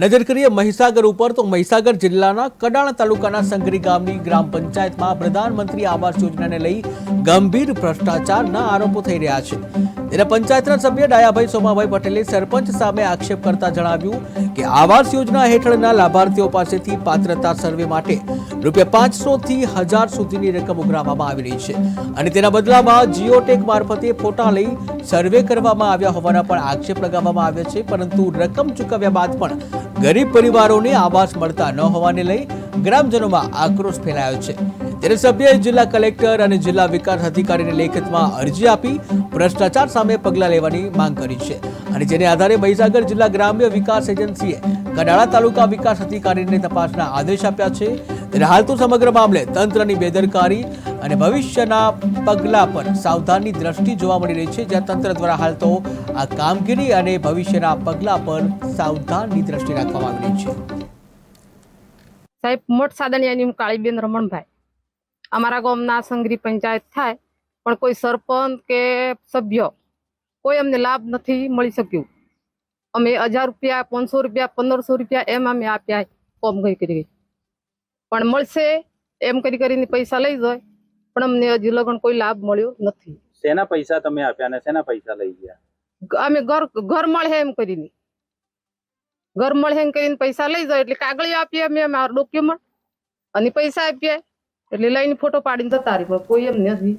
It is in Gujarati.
નજર કરીએ મહીસાગર ઉપર, તો મહીસાગર જિલ્લાના કડાણા તાલુકાના સંગરી ગામની ગ્રામ પંચાયતમાં પ્રધાનમંત્રી આવાસ યોજનાને લઈ ગંભીર ભ્રષ્ટાચારના આરોપો થઈ રહ્યા છે. ત્યારે પંચાયતના સભ્ય ડાયાભાઈ સોમાભાઈ પટેલે સરપંચ સામે આક્ષેપ કરતા જણાવ્યું કે આવાસ યોજના હેઠળના લાભાર્થીઓ પાસેથી પાત્રતા સર્વે માટે રૂપિયા પાંચસો થી હજાર સુધીની રકમ ઉઘરાવવામાં આવી રહી છે. અને તેના બદલામાં જીઓટેક મારફતે ફોટા લઈ સર્વે કરવામાં આવ્યા હોવાના પણ આક્ષેપ લગાવવામાં આવ્યો છે, પરંતુ રકમ ચૂકવ્યા બાદ પણ ગરીબ પરિવારોને આવાસ મળતા ન હોવાને લઈ ગ્રામજનોમાં આક્રોશ ફેલાયો છે. ત્યારે સભ્યએ જિલ્લા કલેક્ટર અને જિલ્લા વિકાસ અધિકારીને લેખિતમાં અરજી આપી ભ્રષ્ટાચાર સામે પગલાં લેવાની માંગ કરી છે. અને જેને આધારે મહીસાગર જિલ્લા ગ્રામ્ય વિકાસ એજન્સીએ કડાળા તાલુકા વિકાસ અધિકારીને તપાસના આદેશ આપ્યા છે. ત્યારે હાલ તો સમગ્ર મામલે તંત્રની બેદરકારી અને ભવિષ્યના પગલાં પર સાવધાનની દ્રષ્ટિ જોવા મળી રહી છે, જ્યાં તંત્ર દ્વારા હાલ તો આ કામગીરી અને ભવિષ્યના પગલાં પર સાવધાનની દ્રષ્ટિ રાખવામાં આવી રહી છે. સાહેબ મોટ સાદણિયાની હું કાળીબેન રમણભાઈ. અમારા ગામના સંગરી પંચાયત થાય, પણ કોઈ સરપંચ કે સભ્ય કોઈ અમને લાભ નથી મળી શક્યું. અમે હજાર રૂપિયા, પાંચસો રૂપિયા, પંદરસો રૂપિયા એમ અમે આપ્યા, કોમ ગઈ કરી પણ મળશે એમ કરી કરીને પૈસા લઈ જાય. પણ અમને હજી લગન કોઈ લાભ મળ્યો નથી. શેના પૈસા તમે આપ્યા અને શેના પૈસા લઈ ગયા? અમે ઘર ઘર મળે એમ કરીને. ઘર મળે એમ કરીને પૈસા લઈ જાય એટલે કાગળિયો આપીએ અમે મારા ડોક્યુમેન્ટ અને પૈસા આપીએ એટલે લઈને ફોટો પાડીને જતા રહી કોઈ એમ નથી.